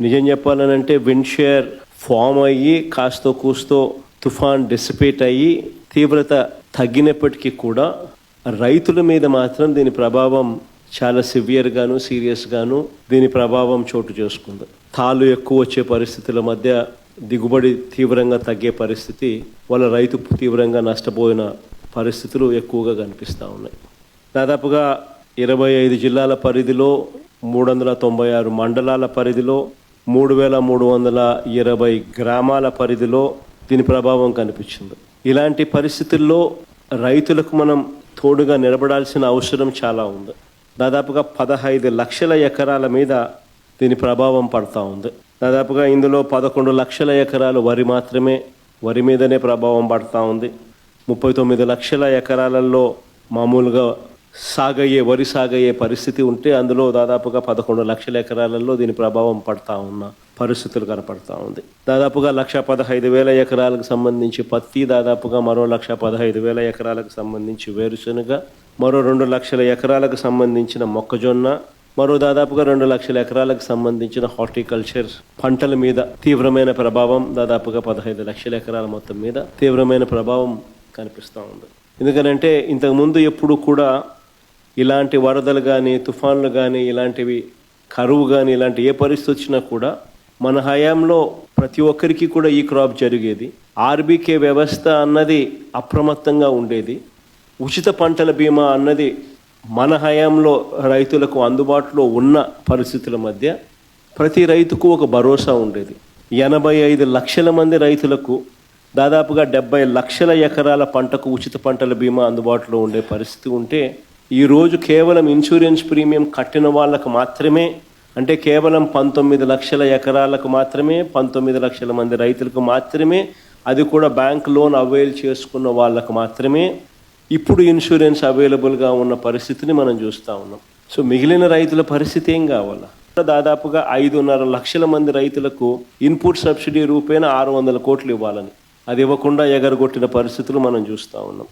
నిజం చెప్పాలనంటే విండ్షేర్ ఫామ్ అయ్యి కాస్తో కూస్తో తుఫాన్ డిసిపేట్ అయ్యి తీవ్రత తగ్గినప్పటికీ కూడా రైతుల మీద మాత్రం దీని ప్రభావం చాలా సివియర్గాను సీరియస్గాను దీని ప్రభావం చోటు చేసుకుంది. తాళ్ళు ఎక్కువ వచ్చే పరిస్థితుల మధ్య దిగుబడి తీవ్రంగా తగ్గే పరిస్థితి వాళ్ళ రైతు తీవ్రంగా నష్టపోయిన పరిస్థితులు ఎక్కువగా కనిపిస్తూ ఉన్నాయి. దాదాపుగా ఇరవై ఐదు జిల్లాల పరిధిలో మూడు వందల తొంభై ఆరు మండలాల పరిధిలో మూడు వేల మూడు వందల ఇరవై గ్రామాల పరిధిలో దీని ప్రభావం కనిపించింది. ఇలాంటి పరిస్థితుల్లో రైతులకు మనం తోడుగా నిలబడాల్సిన అవసరం చాలా ఉంది. దాదాపుగా పదహైదు లక్షల ఎకరాల మీద దీని ప్రభావం పడతా ఉంది. దాదాపుగా ఇందులో పదకొండు లక్షల ఎకరాలు వరి మాత్రమే వరి మీదనే ప్రభావం పడతా ఉంది. ముప్పై తొమ్మిది లక్షల ఎకరాలలో మామూలుగా సాగయ్యే వరి సాగయ్యే పరిస్థితి ఉంటే అందులో దాదాపుగా పదకొండు లక్షల ఎకరాలలో దీని ప్రభావం పడతా ఉన్న పరిస్థితులు కనపడతా ఉంది. దాదాపుగా లక్ష పదహైదు వేల ఎకరాలకు సంబంధించి పత్తి దాదాపుగా మరో లక్ష పదహైదు వేల ఎకరాలకు సంబంధించి వేరుశనగ మరో రెండు లక్షల ఎకరాలకు సంబంధించిన మొక్కజొన్న మరో దాదాపుగా రెండు లక్షల ఎకరాలకు సంబంధించిన హార్టికల్చర్ పంటల మీద తీవ్రమైన ప్రభావం దాదాపుగా పదహైదు లక్షల ఎకరాల మొత్తం మీద తీవ్రమైన ప్రభావం కనిపిస్తూ ఉంది. ఎందుకనంటే ఇంతకుముందు ఎప్పుడు కూడా ఇలాంటి వరదలు కానీ తుఫాన్లు కానీ ఇలాంటివి కరువు కానీ ఇలాంటి ఏ పరిస్థితి వచ్చినా కూడా మన హయాంలో ప్రతి ఒక్కరికి కూడా ఈ క్రాప్ జరిగేది. ఆర్బీకే వ్యవస్థ అన్నది అప్రమత్తంగా ఉండేది. ఉచిత పంటల బీమా అన్నది మన హయాంలో రైతులకు అందుబాటులో ఉన్న పరిస్థితుల మధ్య ప్రతి రైతుకు ఒక భరోసా ఉండేది. ఎనభై ఐదు లక్షల మంది రైతులకు దాదాపుగా డెబ్బై లక్షల ఎకరాల పంటకు ఉచిత పంటల బీమా అందుబాటులో ఉండే పరిస్థితి ఉంటే ఈరోజు కేవలం ఇన్సూరెన్స్ ప్రీమియం కట్టిన వాళ్ళకు మాత్రమే అంటే కేవలం పంతొమ్మిది లక్షల ఎకరాలకు మాత్రమే పంతొమ్మిది లక్షల మంది రైతులకు మాత్రమే అది కూడా బ్యాంక్ లోన్ అవైల్ చేసుకున్న వాళ్ళకు మాత్రమే. ఇప్పుడు ఇన్సూరెన్స్ అవైలబుల్గా ఉన్న పరిస్థితిని మనం చూస్తూ ఉన్నాం. సో మిగిలిన రైతుల పరిస్థితి ఏం కావాలా? దాదాపుగా ఐదున్నర లక్షల మంది రైతులకు ఇన్పుట్ సబ్సిడీ రూపేణ ఆరు వందల కోట్లు ఇవ్వాలని. అది ఇవ్వకుండా ఎగరగొట్టిన పరిస్థితులు మనం చూస్తూ ఉన్నాం.